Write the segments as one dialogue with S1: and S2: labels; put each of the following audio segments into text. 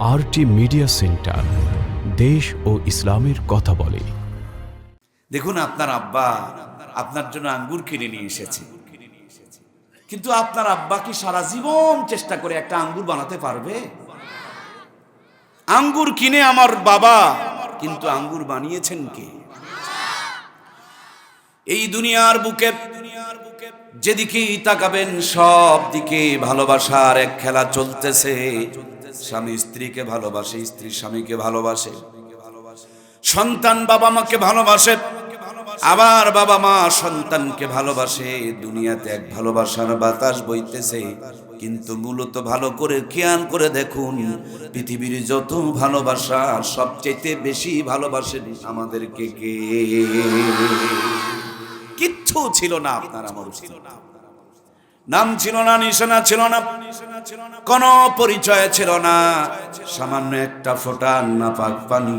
S1: RT media centre দেশ ও ইসলামের কথা বলে।
S2: দেখুন, আপনার আব্বা আপনার জন্য আঙ্গুর কিনে নিয়ে এসেছে। কিন্তু আপনার আব্বা কি সারা জীবন চেষ্টা করে একটা আঙ্গুর বানাতে পারবে? আঙ্গুর কিনে আমার বাবা, কিন্তু আঙ্গুর বানিয়েছেন কে? এই দুনিয়ার বুকে যেদিকেই তাকাবেন সব দিকে ভালোবাসার এক খেলা চলতেছে। স্বামী স্ত্রীকে ভালোবাসে, স্ত্রী স্বামীকে ভালোবাসে। সন্তান বাবা মাকে ভালোবাসে, আবার বাবা মা সন্তানকে ভালোবাসে। দুনিয়াতে এক ভালোবাসার বাতাস বইতেছে, কিন্তু মূলত ভালো করে খেয়াল করে দেখুন, পৃথিবীর যত ভালোবাসা সবচেয়ে বেশি ভালোবাসেন আমাদেরকে কে? কিচ্ছু ছিল না আপনার আমার ছিল না নাম ছিল না, নিশানা ছিল না, কোনো পরিচয় ছিল না। সামান্য একটা ফোঁটা নাপাক পানি,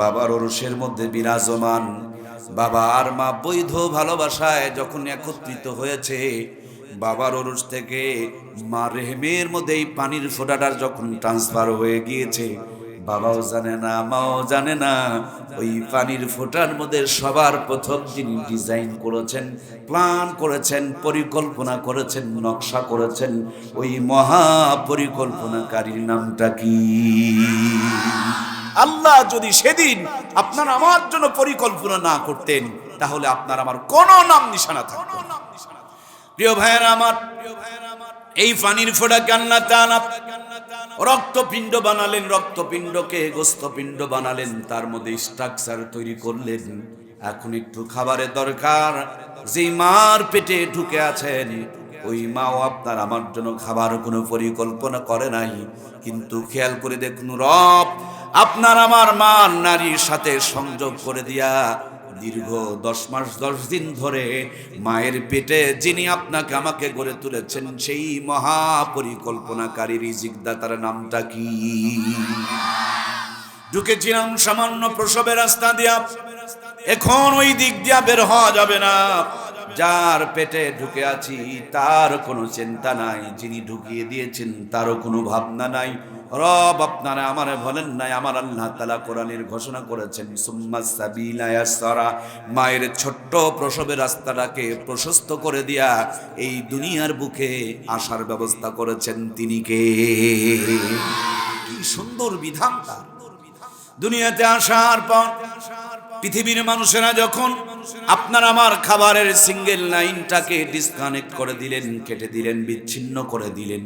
S2: বাবার ওরসের মধ্যে বিরাজমান। বাবা আর মা বৈধ ভালোবাসায় যখন একত্রিত হয়েছে, বাবার ওরস থেকে মা রেহমের মধ্যে এই পানির ফোঁটাটার যখন ট্রান্সফার হয়ে গিয়েছে বাবাও জানে না, মাও জানে না। ওই পানির ফোঁটার মধ্যে সবার প্রথম যিনি ডিজাইন করেছেন, প্ল্যান করেছেন, পরিকল্পনা করেছেন, নকশা করেছেন। ওই মহা পরিকল্পনাকারীর নামটা কি? আল্লাহ যদি সেদিন আপনার আমার জন্য পরিকল্পনা না করতেন, তাহলে আপনার আমার কোনো নাম নিশানা থাকতো প্রিয় ভাইয়েরা আমার, এই পানির ফোঁটা কান্না তালা রক্তপিণ্ড বানালেন, রক্তপিণ্ডকে গোস্তপিণ্ড বানালেন, তার মধ্যে স্ট্রাকচার তৈরি করলেন। এখন একটু খাবারের দরকার। যে মার পেটে ঢুকে আছেন, ওই মাও আপনার আমার জন্য খাবার কোনো পরিকল্পনা করে নাই। কিন্তু খেয়াল করে দেখুন রব, আপনার আমার মা নারীর সাথে সংযোগ করে দিয়া দীর্ঘ দশ মাস, দশ দিন ধরে মায়ের পেটে যিনি আপনাকে আমাকে গড়ে তুলেছেন, সেই মহা পরিকল্পনাকারী রিজিক দাতার নামটা কি? ঢুকেছিলাম সামান্য প্রসবের রাস্তা দিয়া। এখন ওই দিক দিয়া বের হওয়া যাবে না। যার পেটে ঢুকে আছি, তার কোনো চিন্তা নাই। যিনি ঢুকিয়ে দিয়েছেন, তারও কোনো ভাবনা নাই। রব আপনারা আমারে বলেন নাই, আমার আল্লাহ তালা কোরআনের ঘোষণা করেছেন, সুম্মা মায়ের ছোট্ট প্রসবের রাস্তাটাকে প্রশস্ত করে দিয়া এই দুনিয়ার বুকে আসার ব্যবস্থা করেছেন তিনি কে? কি সুন্দর বিধান তার। দুনিয়াতে আসার পর পৃথিবীর মানুষেরা যখন আপনার আমার খাবারের সিঙ্গেল লাইনটাকে ডিসকানেক্ট করে দিলেন, কেটে দিলেন, বিচ্ছিন্ন করে দিলেন।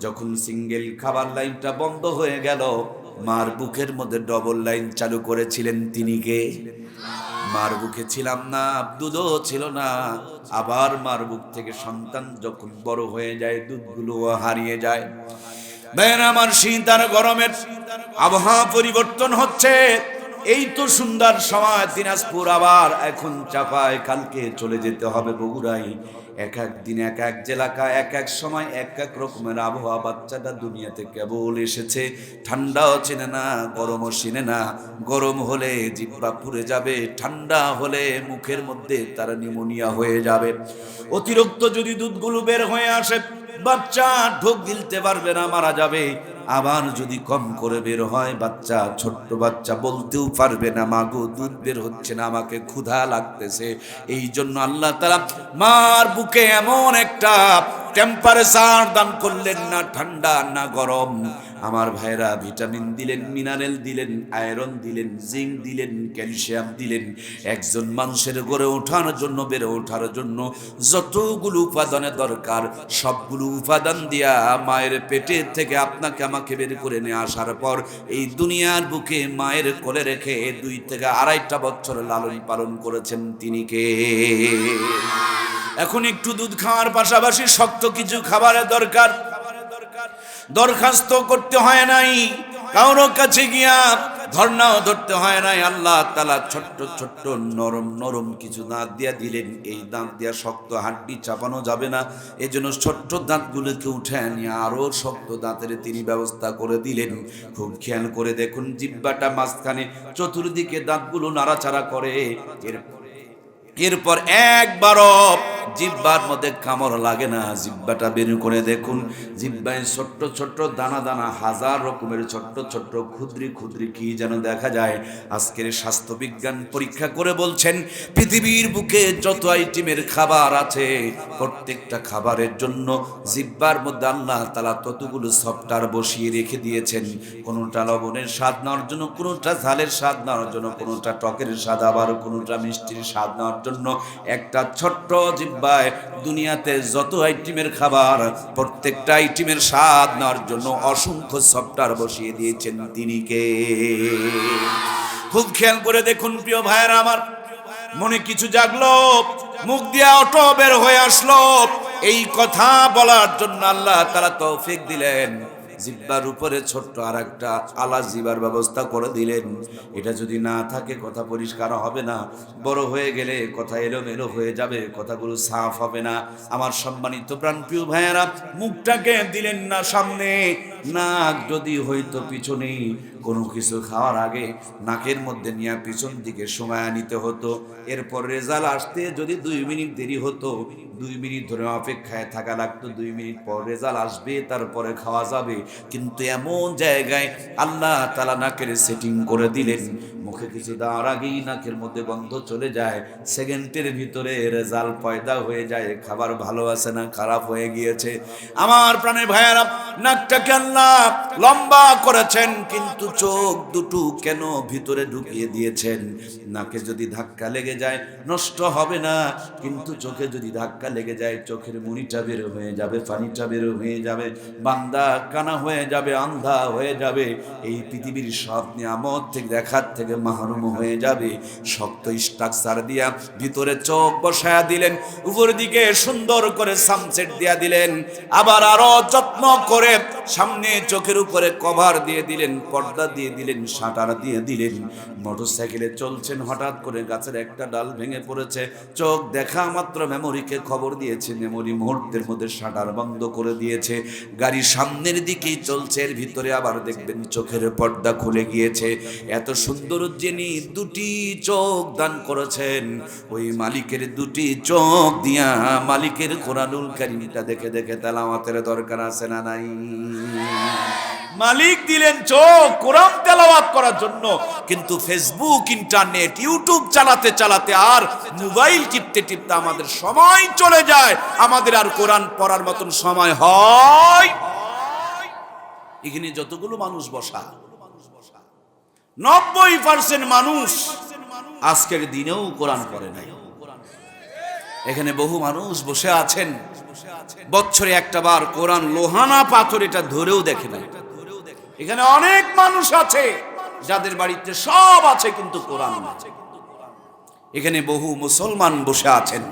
S2: যখন সিঙ্গেল খাবার লাইনটা বন্ধ হয়ে গেল, মার বুকের মধ্যে ডবল লাইন চালু করেছিলেন তিনি কে? মার বুকে ছিলাম না, দুধও ছিল না। আবার মার বুক থেকে সন্তান যখন বড় হয়ে যায়, দুধগুলো হারিয়ে যায়। আমার শীত আর গরমের আবহাওয়া পরিবর্তন হচ্ছে। এই তো সুন্দর সময়, দিনাজপুর আবার এখন চাপায়, কালকে চলে যেতে হবে বগুড়াই এক এক দিন, এক এক জেলাকা, এক এক সময়, এক এক রকমের আবহাওয়া। বাচ্চাটা দুনিয়াতে কেবল এসেছে। ঠান্ডাও চেনে না, গরমও চিনে না। গরম হলে জিব্বা পুড়ে যাবে, ঠান্ডা হলে মুখের মধ্যে তারা নিউমোনিয়া হয়ে যাবে। অতিরিক্ত যদি দুধগুলো বের হয়ে আসে বাচ্চা ঢোক গিলতে পারবে না, মারা যাবে। আবার যদি কম করে বের হয়, বাচ্চা, ছোট্ট বাচ্চা, বলতেও পারবে না মাগো দুধ বের হচ্ছে না, আমাকে ক্ষুধা লাগতেছে। এই জন্য আল্লাহ তারা মার বুকে এমন একটা টেম্পারেচার দান করলেন না, ঠান্ডা না গরম। আমার ভাইরা ভিটামিন দিলেন, মিনারেল দিলেন, আয়রন দিলেন, জিঙ্ক দিলেন, ক্যালসিয়াম দিলেন। একজন মানুষের গড়ে ওঠার জন্য, বেড়ে ওঠার জন্য যতগুলো উপাদানের দরকার, সবগুলো উপাদান দিয়া মায়ের পেটের থেকে আপনাকে আমাকে বের করে নিয়ে আসার পর এই দুনিয়ার বুকে মায়ের কোলে রেখে দুই থেকে আড়াইটা বছর লালন পালন করেছেন তিনি কে? এখন একটু দুধ খাওয়ার পাশাপাশি শক্ত কিছু খাবারের দরকার। দরখাস্ত করতে হয় নাই। কারোর কাছে গিয়া ধর্নাও ধরতে হয় নাই। আল্লাহ তালা ছোট্ট ছোট্ট, নরম নরম কিছু দাঁত দিয়া দিলেন। এই দাঁত দিয়া শক্ত হাড্ডি চাপানো যাবে না। এই জন্য ছোট্ট দাঁতগুলোকে উঠে নিয়ে আরও শক্ত দাঁতের তিনি ব্যবস্থা করে দিলেন। খুব খেয়াল করে দেখুন, জিব্বাটা মাঝখানে চতুর্দিকে দাঁতগুলো নাড়াচাড়া করে। এর এরপর একবারও জিব্বার মধ্যে কামড় লাগে না। জিব্বাটা বের করে দেখুন। জিব্বায় ছোট্ট ছোট্ট দানা দানা, হাজার রকমের ছোট্ট ছোট্ট ক্ষুদ্রি ক্ষুদ্রি কি যেন দেখা যায়। আজকের স্বাস্থ্যবিজ্ঞান পরীক্ষা করে বলছেন, পৃথিবীর বুকে যত আইটেমের খাবার আছে, প্রত্যেকটা খাবারের জন্য জিব্বার মধ্যে আল্লাহ তালা ততগুলো সফটওয়্যার বসিয়ে রেখে দিয়েছেন। কোনোটা লবণের স্বাদ নেওয়ার জন্য, কোনোটা ঝালের স্বাদ নেওয়ার জন্য, কোনোটা টকের স্বাদ, আবার কোনোটা মিষ্টির স্বাদ নেওয়ার জন্য। একটা ছোট্ট জিব্বায় দুনিয়াতে যত আইটেমের খাবার, প্রত্যেকটা আইটেমের স্বাদ নেওয়ার জন্য অসংখ্য সফটওয়্যার বসিয়ে দিয়েছেন তিনি কে। খুব খেয়াল করে দেখুন প্রিয় ভাইয়েরা আমার। মনে কিছু জাগলো, মুখ দিয়া অটো বের হয়ে আসলো। এই কথা বলার জন্য আল্লাহ তারা তৌফিক দিলেন। জিব্বার উপরে ছোট্ট আর একটা আলা জিবার ব্যবস্থা করে দিলেন। এটা যদি না থাকে, কথা পরিষ্কার হবে না। বড় হয়ে গেলে কথা এলোমেলো হয়ে যাবে, কথাগুলো সাফ হবে না। আমার সম্মানিত প্রাণপ্রিয় ভাইয়েরা, মুখটাকে দিলেন না সামনে। নাক যদি হইতো পিছনে, কোনো কিছু খাওয়ার আগে নাকের মধ্যে নিয়ে পিছন দিকে সময় নিতে হতো। এরপর রেজাল্ট আসতে যদি দুই মিনিট দেরি হতো, দুই মিনিট ধরে অপেক্ষায় থাকা লাগতো, দুই মিনিট পর রেজাল্ট আসবে, তারপরে খাওয়া যাবে। কিন্তু এমন জায়গায় আল্লাহ তালা নাকের সেটিং করে দিলেন। মুখে কিছু দেওয়ার আগেই নাকের মধ্যে গন্ধ চলে যায়। সেকেন্ডের ভিতরে রেজাল্ট পয়দা হয়ে যায়, খাবার ভালো আছে না, খারাপ হয়ে গিয়েছে। আমার প্রাণের ভাইয়ারা, নাকটাকে আল্লাহ লম্বা করেছেন, কিন্তু চোখ দুটো কেন ভিতরে ঢুকিয়ে দিয়েছেন? নাকে যদি ধাক্কা লেগে যায়, নষ্ট হবে না। কিন্তু চোখে যদি ধাক্কা লেগে যায়, চোখের বের হয়ে যাবে, পানিটা বের হয়ে যাবে, বান্দা কানা হয়ে যাবে, আন্ধা হয়ে যাবে। এই পৃথিবীর সব নিয়ামত থেকে, দেখার থেকে মাহরুম হয়ে যাবে। শক্ত স্ট্রাকচার দিয়া ভিতরে চোখ বসায়া দিলেন, উপর দিকে সুন্দর করে সানসেট দিয়া দিলেন। আবার আরও যত্ন করে সামনে চোখের উপরে কভার দিয়ে দিলেন, পর্দা দিয়ে দিলেন শাটার দিয়ে দিলেন। মোটরসাইকেলে চলছেন, হঠাৎ করে গাছের একটা ডাল ভেঙে পড়েছে। চোখ দেখা মাত্র মেমোরিকে খবর দিয়েছে, মেমোরি মুহূর্তের মধ্যে শাটার বন্ধ করে দিয়েছে। গাড়ি সামনের দিকেই চলছে, এর ভিতরে আবার দেখবেন চোখের পর্দা খুলে গিয়েছে। এত সুন্দর যিনি দুটি চোখ দান করেছেন, ওই মালিকের দুটি চোখ দিয়া মালিকের কোরআনুল কারিমটা দেখে দেখে তেলাওয়াতের দরকার আছে না নাই? মালিক দিলেন চোখ, কোরআন তেলাওয়াত করার জন্য। কিন্তু ফেসবুক, ইন্টারনেট, ইউটিউব চালাতে চালাতে আর মোবাইল টিপতে টিপতে আমাদের সময় চলে যায়। আমাদের আর কোরআন পড়ার মতন সময় হয়। এখানে যতগুলো মানুষ বসা, নব্বই পার্সেন্ট মানুষ আজকের দিনেও কোরআন পড়ে নাই। এখানে বহু মানুষ বসে আছেন। বছরে একটা বার কোরআন লোহানা পাথর এটা ধরেও দেখে নাই এখানে অনেক মানুষ আছে যাদের বাড়িতে সব আছে কিন্তু কোরআন এখানে বহু মুসলমান বসে আছেন।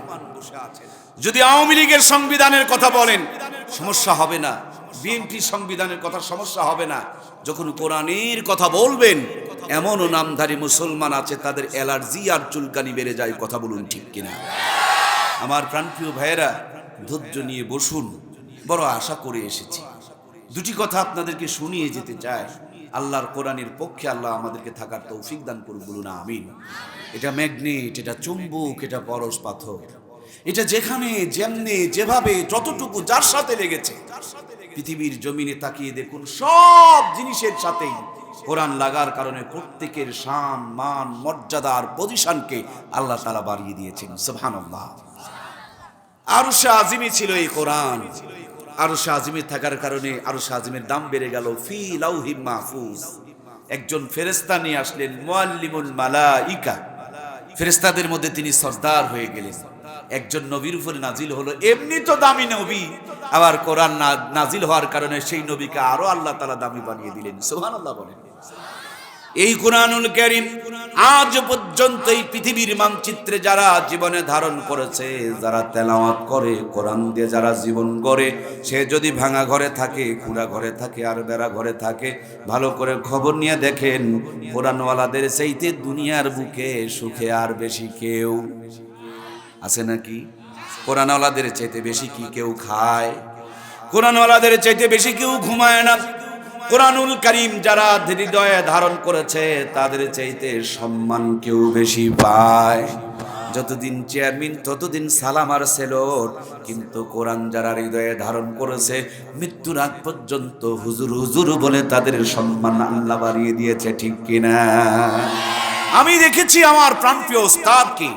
S2: যদি আওয়ামী লীগের সংবিধানের কথা বলেন সমস্যা হবে না। বিএনপি সংবিধানের কথা সমস্যা হবে না। যখন কোরআনের কথা বলবেন এমনও নামধারী মুসলমান আছে তাদের অ্যালার্জি আর চুলকানি বেড়ে যায় কথা বলুন ঠিক কিনা। আমার প্রাণপ্রিয় ভাইয়েরা ধৈর্য নিয়ে বসুন। বড় আশা করে এসেছি। দুটি কথা আপনাদেরকে শুনিয়ে যেতে চাই। আল্লাহর কোরআনের পক্ষে আল্লাহ আমাদেরকে থাকার তৌফিক দান করুন, বলুন আমিন। এটা ম্যাগনেট, এটা চুম্বক, এটা পরশ পাথর। এটা যেখানে, যেমনে, যেভাবে, যতটুকু যার সাথে লেগেছে। পৃথিবীর জমিনে তাকিয়ে দেখুন, সব জিনিসের সাথেই কোরআন লাগার কারণে প্রত্যেকের শান, মান, মর্যাদার পজিশনকে আল্লাহ তালা বাড়িয়ে দিয়েছেন। সুবহানাল্লাহ। আরও আজিমি ছিল এই কোরআন। আরও আজিমে থাকার কারণে আরও আজিমের দাম বেড়ে গেল ফি লাউহিম মাহফুজ। একজন ফেরেস্তা নিয়ে আসলেন মুআল্লিমুল মালাইকা। ফেরেস্তাদের মধ্যে তিনি সর্দার হয়ে গেলেন। একজন নবীর উপরে নাজিল হলো এমনি তো দামি নবী। আবার কোরআন নাজিল হওয়ার কারণে সেই নবীকে আরও আল্লাহ তালা দামি বানিয়ে দিলেন। সুবহানাল্লাহ বলেন। এই কোরআনুল করিম আজ পর্যন্ত এই পৃথিবীর মানচিত্রে যারা জীবনে ধারণ করেছে, যারা তেলাওয়াত করে, কোরআন দিয়ে যারা জীবন গড়ে, সে যদি ভাঙা ঘরে থাকে, কুড়া ঘরে থাকে, আর বেড়া ঘরে থাকে, ভালো করে খবর নিয়ে দেখেন, কোরআনওয়ালাদের সেইতে দুনিয়ার বুকে সুখে আর বেশি কেউ আছে নাকি? কোরআনওয়ালাদের চাইতে বেশি কি কেউ খায়? কোরআনওয়ালাদের চাইতে বেশি কেউ ঘুমায় না। কোরআনুল করিম যারা হৃদয়ে ধারণ করেছে, তাদের চাইতে সম্মান কেউ বেশি পায়। যতদিন চেয়ারম্যান, ততদিন সালাম আর সেলোর কিন্তু কোরআন যারা হৃদয়ে ধারণ করেছে, মৃত্যুর আগ পর্যন্ত হুজুর হুজুর বলে তাদের সম্মান আল্লাহ বাড়িয়ে দিয়েছে, ঠিক কিনা? আমি দেখেছি আমার প্রাণপ্রিয় ওস্তাদকে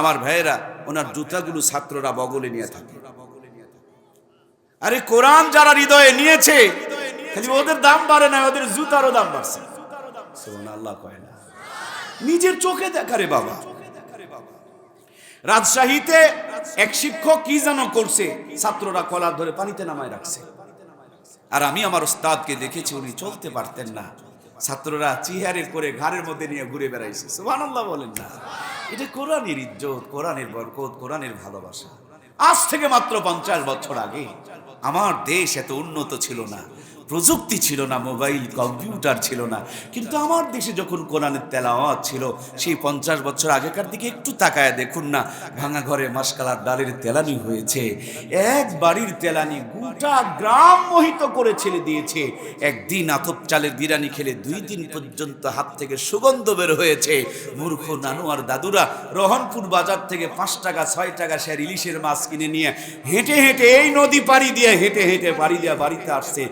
S2: আমার ভাইয়েরা, ওনার জুতাগুলো ছাত্ররা বগলে নিয়ে থাকে। আরে কোরআন যারা হৃদয়ে নিয়েছে খালি ওদের দাম বাড়ে না ওদের জুতারও দাম বাড়ছে। আল্লাহ কয় না। নিজের চোখে দেখা রে বাবা। রাজশাহীতে এক শিক্ষক কি যেন করছে ছাত্ররা কলার ধরে পানিতে নামায় রাখছে। আর আমি আমার ওস্তাদকে দেখেছি উনি চলতে পারতেন না। ছাত্ররা চিহারের করে ঘাড়ের মধ্যে নিয়ে ঘুরে বেড়াইছে। সুবহানাল্লাহ বলেন না। এটা কোরআনের ইজ্জত কোরআনের বরকত কোরআনের ভালোবাসা। আজ থেকে মাত্র পঞ্চাশ বছর আগে আমার দেশ এত উন্নত ছিল না। প্রযুক্তি ছিল না, মোবাইল, কম্পিউটার ছিল না। কিন্তু আমার দেশে যখন কোরআনের তেলাওয়াত ছিল, সেই পঞ্চাশ বছর আগেকার দিকে একটু তাকায় দেখুন না, ভাঙা ঘরে মাসকালার ডালের তেলানি হয়েছে। এক বাড়ির তেলানি গোটা গ্রাম মোহিত করে ছেড়ে দিয়েছে। একদিন আতপ চালের বিরানি খেলে দুই দিন পর্যন্ত হাত থেকে সুগন্ধ বের হয়েছে। মূর্খ নানু আর দাদুরা রহনপুর বাজার থেকে পাঁচ টাকা, ছয় টাকা সে ইলিশের মাছ কিনে নিয়ে হেঁটে হেঁটে এই নদী পাড়ি দিয়ে, হেঁটে হেঁটে পাড়ি দিয়ে বাড়িতে আসছে।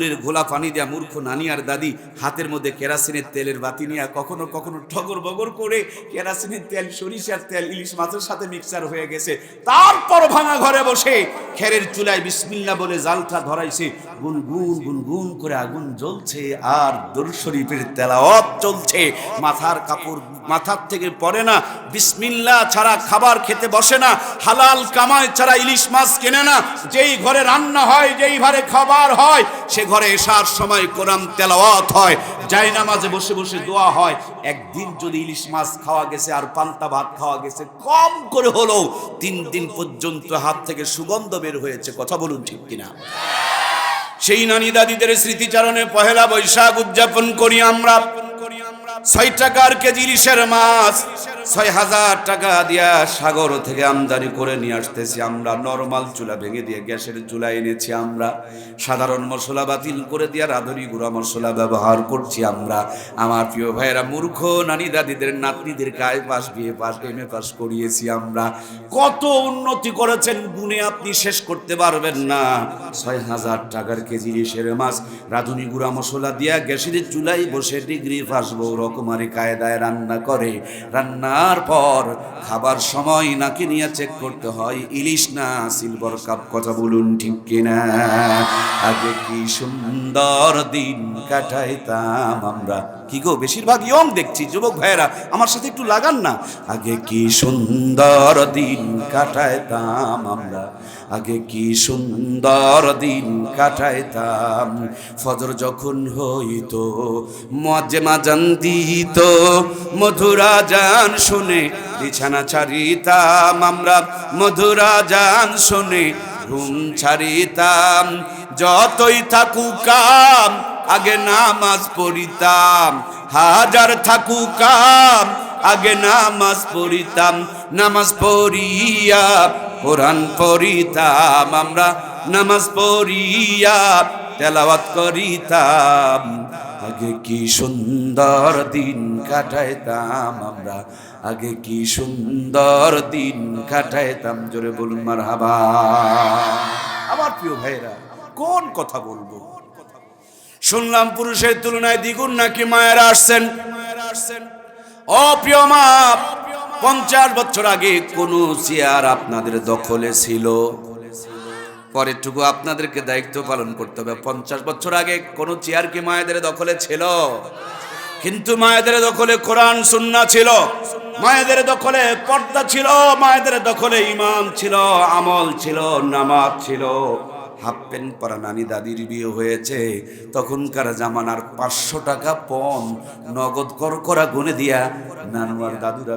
S2: পুকুরের ঘোলা পানি দেয়া মূর্খ নানি আর দাদি হাতের মধ্যে কেরাসিনের তেলের বাতি নিয়ে কখনো কখনো ঠগর বগর করে কেরাসিনের তেল, সরিষার তেল, ইলিশ মাছের সাথে মিক্সার হয়ে গেছে। তারপর ভাঙা ঘরে বসে খেরের চুলায় বিসমিল্লা বলে জালটা ধরাইছে। গুন গুন গুন গুন করে আগুন জ্বলছে আর দর শরীফের তেলাওয়াত চলছে। মাথার কাপড় মাথার থেকে পড়ে না বিসমিল্লা ছাড়া খাবার খেতে বসে না, হালাল কামাই ছাড়া ইলিশ মাছ কেনে না। যেই ঘরে রান্না হয়, যেই ঘরে খাবার হয়, সে ঘরে এসার সময় কোরআন তেলাওয়াত হয়, যাই নামাজে বসে বসে দোয়া হয়, একদিন যদি ইলিশ মাছ খাওয়া গেছে আর পান্তা ভাত খাওয়া গেছে, কম করে হলেও তিন দিন পর্যন্ত হাত থেকে সুগন্ধ বের হয়েছে, কথা বলুন ঠিক কিনা? সেই নানি দাদিদের স্মৃতিচারণে পহেলা বৈশাখ উদযাপন করি আমরা। ছয় টাকার কেজি ইলিশের মাছ, ছয় হাজার টাকা দিয়া সাগর থেকে আমদানি করে নিয়ে আসতেছি আমরা। নর্মাল চুলা ভেঙে দিয়ে গ্যাসের চুলা এনেছি আমরা। সাধারণ মশলা বাতিল করে দিয়া রাধুরি গুঁড়া মশলা ব্যবহার করছি আমরা। আমার প্রিয় ভাইয়েরা, মূর্খ নানি দাদিদের নাতনিদের গায়ে পাস বিয়ে পাশ, এম এ পাশ করিয়েছি আমরা। কত উন্নতি করেছেন গুণে আপনি শেষ করতে পারবেন না। ছয় হাজার টাকার কেজি ইলিশের মাছ, রাধুনি গুঁড়া মশলা দিয়া গ্যাসের চুলাই বসে ডিগ্রি ফাঁসবো রকমারি কায়দায় রান্না করে। রান্নার পর খাবার সময় নাকি নিয়ে চেক করতে হয়, ইলিশ না সিলভার কাপ কথা বলুন ঠিক কিনা? আগে কি সুন্দর দিন কাটাইতাম আমরা। কি গো, বেশিরভাগ ইয়ং দেখছি, যুবক ভাইয়েরা, আমার সাথে একটু লাগান না। আগে কি সুন্দর দিন কাটাইতাম আমরা, আগে কি সুন্দর দিন কাটাইতাম। ফজর যখন হইতো মজে মাজান দিত, মধুরা জান শুনে বিছানা ছাড়িতাম আমরা, মধুরা জান শুনে ঘুম ছাড়িতাম। যতই থাকুক কাম আগে নামাজ পড়িতাম, হাজার থাকুক আগে নামাজ পড়িতাম, নামাজ পড়িয়া কোরআন পড়িতাম, আমরা নামাজ পড়িয়া তেলাওয়াত করিতাম। আগে কি সুন্দর দিন কাটাইতাম, আমরা আগে কি সুন্দর দিন কাটাইতাম, জোরে বলুন মার হাবা আমার প্রিয় ভাইরা কোন কথা বলব? শুনলাম পুরুষের তুলনায় দ্বিগুণ নাকি মায়েরা আসছেন? অপ্রিয় মা, পঞ্চাশ বছর আগে কোন চেয়ার আপনাদের দখলে ছিল। পরেরটুকু আপনাদেরকে দায়িত্ব পালন করতে হবে। পঞ্চাশ বছর আগে কোন চেয়ার কি মায়েদের দখলে ছিল? কিন্তু মায়েদের দখলে কোরআন সুন্না ছিল। মায়েদের দখলে পর্দা ছিল, মায়েদের দখলে ইমাম ছিল, আমল ছিল, নামাজ ছিল। হাফ প্যান্ট পরা নানি দাদির বিয়ে হয়েছে। তখনকার জামানার পাঁচশো টাকা পণ নগদ কর করা গুনে দিয়া নানু আর দাদুরা